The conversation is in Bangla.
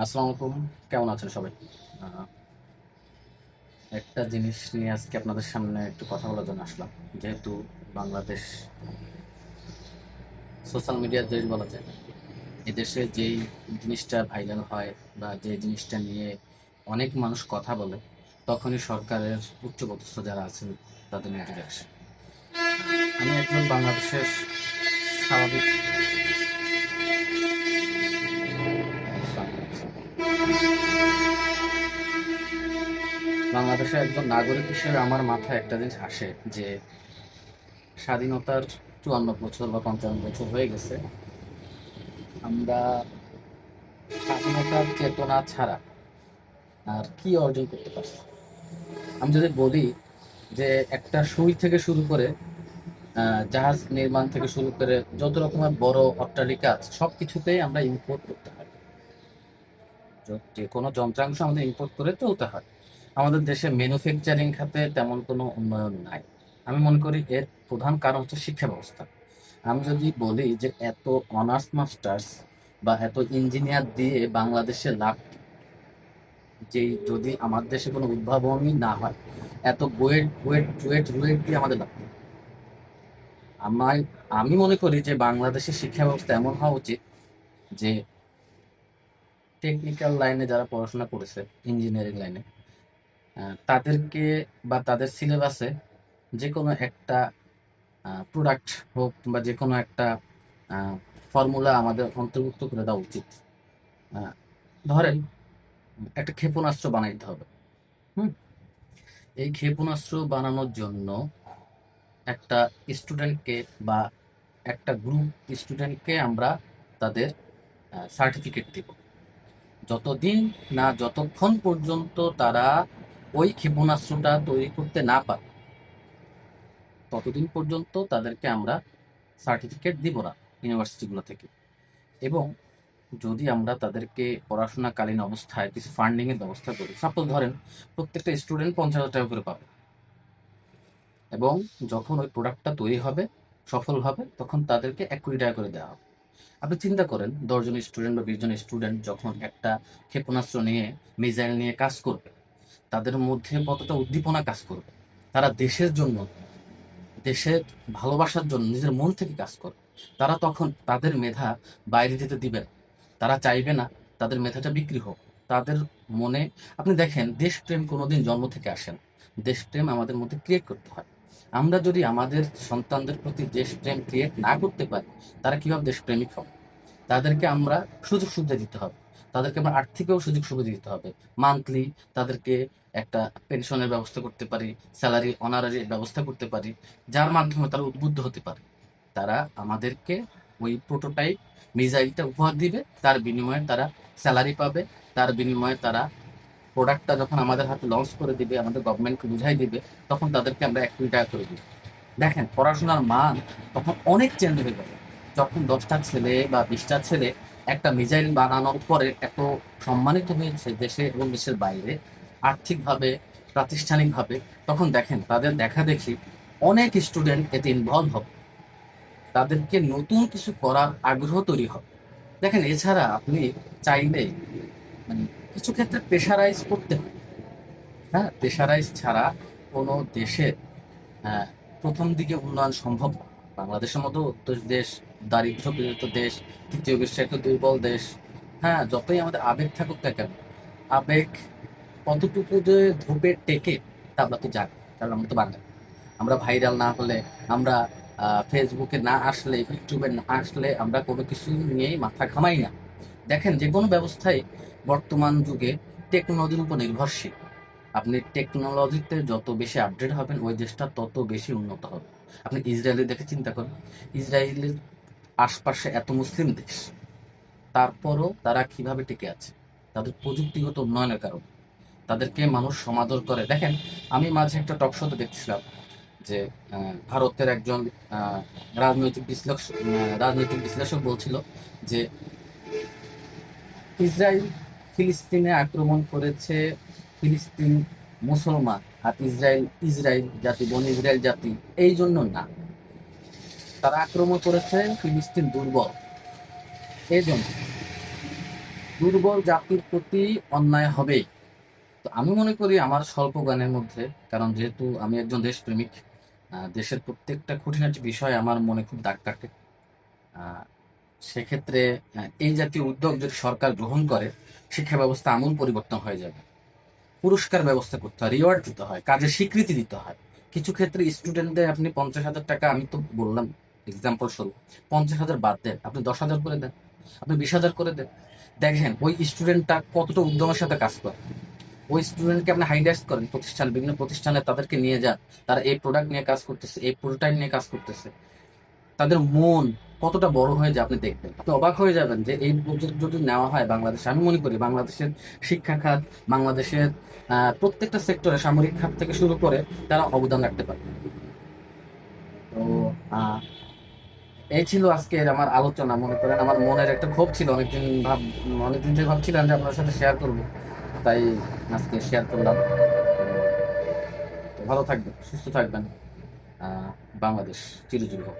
আসসালামু আলাইকুম। কেমন আছেন সবাই? একটা জিনিস নিয়ে আজকে আপনাদের সামনে একটু কথা বলার জন্য আসলাম। যেহেতু বাংলাদেশ সোশ্যাল মিডিয়ার দেশ বলা যায়, এদেশে যেই জিনিসটা ভাইরাল হয় বা যে জিনিসটা নিয়ে অনেক মানুষ কথা বলে, তখনই সরকারের উচ্চপদস্থ যারা আছেন, তাদের নজরে আসে। আমি একজন বাংলাদেশের স্বাভাবিক বাংলাদেশের একজন নাগরিক হিসেবে আমার মাথায় একটা জিনিস আসে যে স্বাধীনতার চুয়ান্ন বছর বা পঞ্চান্ন বছর হয়ে গেছে। আমরা স্বাধীনতার চেতনা ছাড়া আর কি অর্জন করতে পারছি? আমি যদি বলি যে একটা সুই থেকে শুরু করে জাহাজ নির্মাণ থেকে শুরু করে যত রকমের বড় অট্টালিকা সব কিছুতেই আমরা ইম্পোর্ট করতে হয়। য- কোনো যন্ত্রাংশ আমাদের ইম্পোর্ট করে তুলতে হয়। আমাদের দেশে ম্যানুফ্যাকচারিং খাতে তেমন কোনো উন্নয়ন নাই। আমি মনে করি এর প্রধান কারণ হচ্ছে শিক্ষা ব্যবস্থা। আমি যদি বলি যে এত অনার্স মাস্টার্স বা এত ইঞ্জিনিয়ার দিয়ে বাংলাদেশে লাভ যে যদি আমার দেশে কোনো উদ্ভাবনই না হয়, এত বুয়েট বুয়েট জুয়েট রুয়েট দিয়ে আমাদের লাভ। আমার, আমি মনে করি যে বাংলাদেশের শিক্ষা ব্যবস্থা এমন হওয়া উচিত যে টেকনিক্যাল লাইনে যারা পড়াশোনা করেছে ইঞ্জিনিয়ারিং লাইনে তাদেরকে বা তাদের সিলেবাসে যে কোনো একটা প্রোডাক্ট হোক বা যে কোনো একটা ফর্মুলা আমাদের অন্তর্ভুক্ত করে দেওয়া উচিত। ধরেন একটা ক্ষেপণাস্ত্র বানাইতে হবে, হুম? এই ক্ষেপণাস্ত্র বানানোর জন্য একটা স্টুডেন্টকে বা একটা গ্রুপ স্টুডেন্টকে আমরা তাদের সার্টিফিকেট দেব। যতদিন না যতক্ষণ পর্যন্ত তারা ওই ক্ষেপণাস্ত্রটা তৈরি করতে না পারে, ততদিন পর্যন্ত তাদেরকে আমরা সার্টিফিকেট দিব না ইউনিভার্সিটিগুলো থেকে। এবং যদি আমরা তাদেরকে পড়াশোনাকালীন অবস্থায় কিছু ফান্ডিংয়ের ব্যবস্থা করি সাপোজ ধরেন প্রত্যেকটা স্টুডেন্ট পঞ্চাশ হাজার টাকা করে পাবে। এবং যখন ওই প্রোডাক্টটা তৈরি হবে, সফল হবে, তখন তাদেরকে এক কোটি টাকা করে দেওয়া হবে। আপনি চিন্তা করেন, দশজন স্টুডেন্ট বা বিশজন স্টুডেন্ট যখন একটা ক্ষেপণাস্ত্র নিয়ে মিসাইল নিয়ে কাজ করবে, তাদের মধ্যে কতটা উদ্দীপনা কাজ করবে? তারা দেশের জন্য, দেশের ভালোবাসার জন্য, নিজের মন থেকে কাজ করবে। তারা তখন তাদের মেধা বাইরে যেতে দিবে না। তারা চাইবে না তাদের মেধাটা বিক্রি হোক। তাদের মনে, আপনি দেখেন, দেশপ্রেম কোনোদিন জন্ম থেকে আসে না। দেশপ্রেম আমাদের মধ্যে ক্রিয়েট করতে হয়। আমরা যদি আমাদের সন্তানদের প্রতি দেশপ্রেম ক্রিয়েট না করতে পারি, তারা কীভাবে দেশপ্রেমিক হবে? তাদেরকে আমরা সুযোগ সুবিধা দিতে হবে। তাদেরকে আমরা আর্থিকও সুযোগ সুবিধা দিতে হবে। মান্থলি তাদেরকে একটা পেনশনের ব্যবস্থা করতে পারি স্যালারি অনারারি ব্যবস্থা করতে পারি, যার মাধ্যমে তারা উদ্বুদ্ধ হতে পারে। তারা আমাদেরকে ওই প্রোটোটাইপ মিসাইলটা উপহার দিবে, তার বিনিময়ে তারা স্যালারি পাবে, তার বিনিময়ে তারা প্রোডাক্টটা যখন আমাদের হাতে লঞ্চ করে দিবে, আমাদের গভর্নমেন্টকে বুঝাই দিবে, তখন তাদেরকে আমরা এক কোটি টাকা করে দিই। দেখেন, পড়াশোনার মান তখন অনেক চেঞ্জ হয়ে যাবে। যখন দশটা ছেলে বা বিশটা ছেলে একটা মিজাইল বানানোর পরে এত সম্মানিত হয়েছে দেশে এবং দেশের বাইরে আর্থিকভাবে, প্রাতিষ্ঠানিকভাবে, তখন দেখেন, তাদের দেখা দেখি অনেক স্টুডেন্ট এতে ইনভলভ হবে। তাদেরকে নতুন কিছু করার আগ্রহ তৈরি হবে। দেখেন, এছাড়া আপনি চাইলে মানে কিছু ক্ষেত্রে প্রেশারাইজ করতে হয়। হ্যাঁ প্রেশারাইজ ছাড়া কোনো দেশের আহ, প্রথম দিকে উন্নয়ন সম্ভব। বাংলাদেশের মতো উত্তর দেশ দারিদ্র পীড়িত দেশ তৃতীয় বিশ্বের একটা দুর্বল দেশ হ্যাঁ যতই আমাদের আবেগ থাকুক না কেন আবেগ কতটুকু যে ধূপে টেকে তা আমরা তো জানি কারণ আমরা তো বাঙালি। আমরা ভাইরাল না হলে আমরা ফেসবুকে না আসলে ইউটিউবে না আসলে আমরা কোনো কিছু নিয়েই মাথা ঘামাই না। দেখেন যে কোনো ব্যবস্থায় বর্তমান যুগে টেকনোলজির উপর নির্ভরশীল। আপনি টেকনোলজিতে যত বেশি আপডেট হবেন, ওই দেশটা তত বেশি উন্নত হবে। আপনি ইসরায়েলের দেখে চিন্তা করুন, ইসরায়েলের আশপাশে এত মুসলিম দেশ, তারপরও তারা কীভাবে টিকে আছে? তাদের প্রযুক্তিগত উন্নয়নের কারণে। তাদেরকে মানুষ সমাদর করে। দেখেন, আমি মাঝে একটা টক শোতে দেখছিলাম যে ভারতের একজন রাজনৈতিক বিশ্লেষক রাজনৈতিক বিশ্লেষক বলছিল যে ইসরায়েল ফিলিস্তিনে আক্রমণ করেছে ফিলিস্তিন মুসলমান আর ইসরায়েল ইসরায়েল জাতি, বন ইসরায়েল জাতি, এই জন্য না। তারা আক্রমণ করেছে ফিলিস্তিন দুর্বল। এই জন্য দুর্বল জাতির প্রতি অন্যায় হবেই তো আমি মনে করি আমার স্বল্প গানের মধ্যে, কারণ যেহেতু আমি একজন দেশপ্রেমিক দেশের প্রত্যেকটা খুঁটিনাটি বিষয় আমার মনে খুব দাগ কাটে সেক্ষেত্রে এই জাতীয় উদ্যোগ যদি সরকার গ্রহণ করে, শিক্ষা ব্যবস্থা আমূল পরিবর্তন হয়ে যাবে। পুরস্কার ব্যবস্থা করতে হয় রিওয়ার্ড দিতে হয়, কাজের স্বীকৃতি দিতে হয়। কিছু ক্ষেত্রে স্টুডেন্টদের আপনি পঞ্চাশ হাজার টাকা, আমি তো বললাম এক্সাম্পল স্বরূপ, পঞ্চাশ হাজার বাদ দেন, আপনি দশ হাজার করে দেন, আপনি বিশ হাজার করে দেন। দেখেন, ওই স্টুডেন্টটা কতটা উদ্যমের সাথে কাজ করে। ওই স্টুডেন্টকে আপনি হাইলাইট করেন, প্রতিষ্ঠান, বিভিন্ন প্রতিষ্ঠানে তাদেরকে নিয়ে যান, তারা এই প্রোডাক্ট নিয়ে কাজ করতেছে, এই প্রোটোটাইপ নিয়ে কাজ করতেছে। তাদের মন কতটা বড় হয়ে যায় আপনি দেখবেন। তো অবাক হয়ে যাবেন যে এই প্রজেক্ট যদি নেওয়া হয় বাংলাদেশে। আমি মনে করি বাংলাদেশের শিক্ষা খাত, বাংলাদেশের প্রত্যেকটা সেক্টরে সামরিক খাত থেকে শুরু করে তারা অবদান রাখতে পারে। তো এই ছিল আজকের আমার আলোচনা। মনে করেন আমার মনের একটা ক্ষোভ ছিল। অনেকদিন ভাব অনেকদিন থেকে ভাবছিলাম যে আপনার সাথে শেয়ার করব, তাই আজকে শেয়ার করলাম। ভালো থাকবেন, সুস্থ থাকবেন। বাংলাদেশ চিরজীবী হোক।